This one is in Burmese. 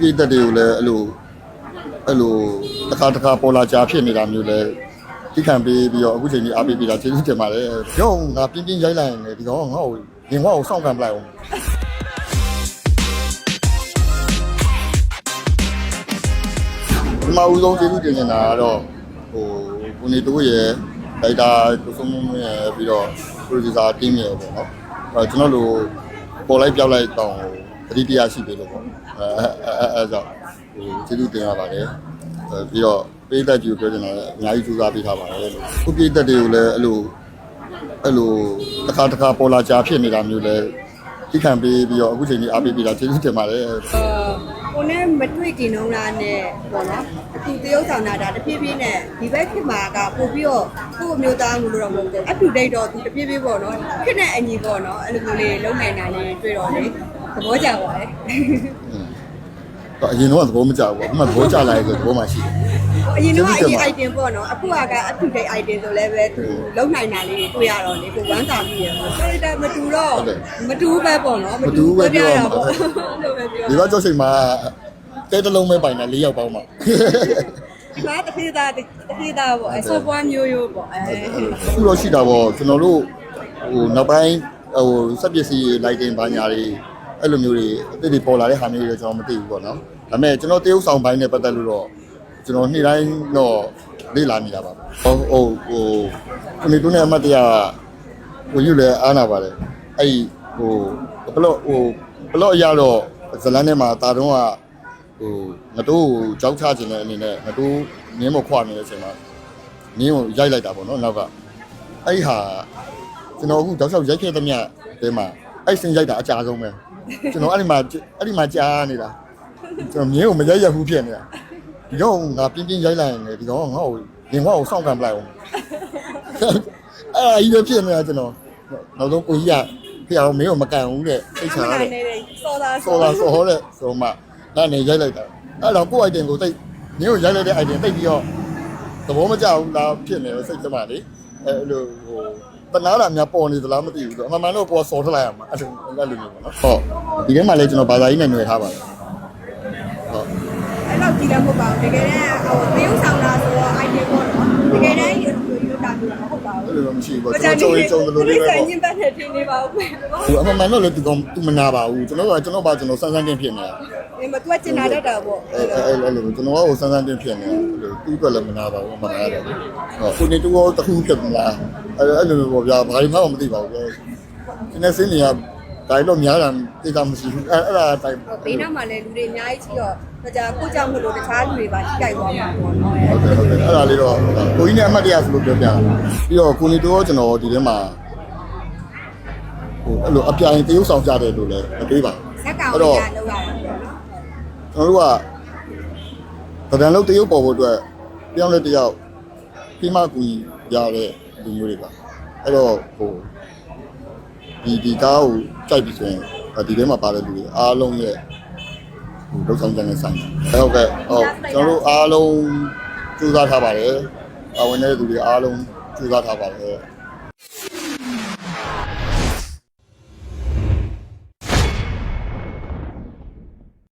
ပြည်သက်တွေကိုလည်းအဲ့လိုအဲ့လိုတစ်ခါတစ်ခါပေါ်လာကြဖြစ်နေတာမျိုးလဲတိခံပေးပြီးတော့အခုချိန်ကြီးအားပေးပြီးတာကျေးဇူးတင်ပါတယ်ရုံငါပြင်းပြင်းရိုက်လိုက်ရင်လေဒီကောင်ကငါ့ကိုရင်ဝါကိုစောင့်ခံပလိုက်အောင်ဒီမှာဦးဆုံးကျေးဇူးတင်နေတာကတော့ဟိုကိုနေတိုးရဲ့ဒိုက်တာကိုဆုံးမွန်းရဲ့ပြီးတော့ producer team ရဲ့ပေါ့နော်အဲကျွန်တော်တို့ပေါ်လိုက်ပြောက်လိုက်တော့ပ ရိတရားရှိပြီလို့ပေါ့အဲအဲအဲအဲကြောင့်ဟိုကျေးဇူးတင်ရပါတယ်အဲပြီးတော့ပေးသက်ကြီးကိုပြောချင်တာလည်းအများကြီးကြိုးစားပေးထားပါတယ်လို့ခုပြည်သက်တွေကိုလည်းအဲ့လိုအဲ့လိုတစ်ခါတစ်ခါပေါ်လာကြဖြစ်နေတာမျိုးလဲတိခံပေးပြီးတော့အခုချိန်ကြီးအားပေးပြီးတာကျေးဇူးတင်ပါတယ်အာကိုနဲ့မတွေ့ကြင်တော့လားနဲ့ပေါ့နော်အခုတရုပ်ဆောင်တာဒါတဖြည်းဖြည်းနဲ့ဒီဘက်ခေတ်မှာကပို့ပြီးတော့ကို့အမျိုးသားမျိုးလို့တော့မဟုတ်ဘူး up to date တော့သူတဖြည်းဖြည်းပေါ့နော်ခေတ်နဲ့အညီပေါ့နော်အဲ့လိုမျိုးလေးလုံနိုင်နိုင်လေးတွေ့တော့လေ သဘောကျပါတယ်တော့အရင်တော့သဘောမကျဘူးအခုမှသဘောကျလာရဲ့ဆိုသဘောမှရှိတယ် အရင်တော့အရင် item ပေါ့နော်အခုက up to date item ဆိုလည်းပဲသူလုံနိုင်နိုင်လေးတွေ့ရတော့လေကိုဝမ်းသာမိရပေါ့ character မတူတော့မတူပဲပေါ့နော်ပေါ့လို့ပဲပြောဒီဘက်ကြောက်ချိန်မှာတဲတလုံးပဲပိုင်တာ၄ယောက်ပေါင်းမှာ ဒီမှာတဖြည်းသားတဖြည်းသားပေါ့အဲဆော့ပွားမျိုးရိုးပေါ့အဲအခုတော့ရှိတာပေါ့ကျွန်တော်တို့ဟိုနောက်ပိုင်းဟိုစက်ပစ္စည်းလိုက်တင်ဘာညာတွေ အဲ့လိုမျိုးတွေအစ်တွေပေါ်လာတဲ့ဟာမျိုးတွေကျွန်တော်မသိဘူးပေါ့နော်ဒါပေမဲ့ကျွန်တော်တရုပ်ဆောင်ပိုင်းနဲ့ပတ်သက်လို့တော့ကျွန်တော်နေ့တိုင်းတော့လေ့လာနေတာပါဟိုဟိုဟိုခုနေတုန်းနဲ့အမတ်တရားဟိုယူလဲအားနာပါတယ်အဲ့ဟိုဘလော့ဟိုဘလော့ရတော့ဇလန်းထဲမှာတာတုံးကဟိုငတိုးကိုကြောက်ချခြင်းတဲ့အနေနဲ့ငတိုးနင်းမခွနေတဲ့အချိန်မှာနင်းကိုရိုက်လိုက်တာပေါ့နော်နောက်ကအဲ့ဒီဟာကျွန်တော်အခုတောက်လျှောက်ရိုက်ခဲ့သမျှတဲမှာအဲ့စင်ရိုက်တာအကြဆုံးပဲ ကျွန်တော်အဲ့ဒီမှာအဲ့ဒီမှာကြားနေတာကျွန်တော်မြင်းကိုမရိုက်ရဘူးဖြစ်နေတာဒီတော့ငါပြင်းပြင်းရိုက်လိုက်ရင်လေဒီတော့ငါ့ကိုရင်ဝါကိုစောင့်ခံပလိုက်အောင်အဲ့ဒီလိုဖြစ်နေတာကျွန်တော်နောက်ဆုံးကိုကြီးကဖေအောင်မင်းကိုမကန်ဘူးတဲ့သိချာတဲ့နေတယ်စောသားဆော်လာဆော်ဟောတဲ့ဆိုမှအဲ့နေရိုက်လိုက်တာအဲ့တော့ကိုယ့် item ကိုတိတ်နင်းကိုရိုက်လိုက်တဲ့ item တိတ်ပြီးတော့သဘောမကျဘူးလားဖြစ်နေစိတ်သမားလေအဲ့လိုဟို တနာတာများပေါ်နေသလားမသိဘူးဆိုအမှန်မှန်တော့ကိုယ်ဆော်ထလိုက်ရမှာအဲ့လိုအဲ့လိုမျိုးပေါ့နော်ဟုတ်ဒီထဲမှာလည်းကျွန်တော်ဘာသာရေးနဲ့ຫນွယ်ထားပါတယ်ဟုတ်အဲ့တော့ကြည့်လည်းမဟုတ်ပါဘူးတကယ်တမ်းဟိုတရုပ်ဆောင်တာဆိုတော့ idea ပေါ့နော်တကယ်တမ်းရုပ်ရုပ်တာမျိုးမဟုတ်ပါဘူး အဲ့လိုတော့ မရှိဘူးပေါ့ကျွန်တော်ကြုံရင်ကြုံတယ်လို့လေးပဲပေါ့ညင်ပတ်တဲ့ထင်နေပါဦးပဲဟိုအမှန်မှန်တော့လည်းသူကောင်သူမနာပါဘူးကျွန်တော်ကကျွန်တော်ပါကျွန်တော်စမ်းစမ်းတင်ဖြစ်နေတာဒီမှာသူကကျင်နာတတ်တာပေါ့အဲအဲအဲ့လိုကျွန်တော်ကဟိုစမ်းစမ်းတင်ဖြစ်နေတယ်သူ့အတွက်လည်းမနာပါဘူးမနာရတယ်ဟုတ်ခုနေတူတော့တခုဖြစ်မလားအဲအဲ့လိုမျိုးပေါ့ဗျာဘာမှမသိပါဘူးဒီနေ့စင်းနေရ ဒါတော့များတာတိတ်တာမရှိဘူးအဲအဲ့ဒါတိုင်ဘေးနားမှာလည်းလူတွေအများကြီးရှိတော့ဒါကြကိုကြောင့်မလို့တခြားလူတွေပါထိကြိုက်သွားမှာပေါ့နော်ဟုတ်တယ်ဟုတ်တယ်အဲ့ဒါလေးတော့ကိုကြီးနဲ့အမှတ်တရဆိုလို့ပြောပြတာပြီးတော့ကိုနေတူတော့ကျွန်တော်ဒီထဲမှာဟိုအဲ့လိုအပြိုင်တရုပ်ဆောင်ကြတယ်လို့လည်းမတွေးပါဘူးဇက်ကောင်ကြီးကလောက်ရတာပေါ့နော်ကျွန်တော်တို့ကဗဒံလုံးတရုပ်ပေါ်ဖို့အတွက်တယောက်နဲ့တယောက်ပြီးမှကူရတဲ့လူမျိုးတွေပါအဲ့တော့ဟို ဒီဒီကားကိုကြိုက်ပြီဆိုရင်ဒီထဲမှာပါတဲ့လူတွေအားလုံးရဲ့ဟိုလောက်ဆောင်ကြတဲ့ဆိုင်တယ်ဟုတ်ကဲ့ဟုတ်ကျွန်တော်တို့အားလုံးကြိုးစားထားပါတယ်ပါဝင်တဲ့လူတွေအားလုံးကြိုးစားထားပါတယ်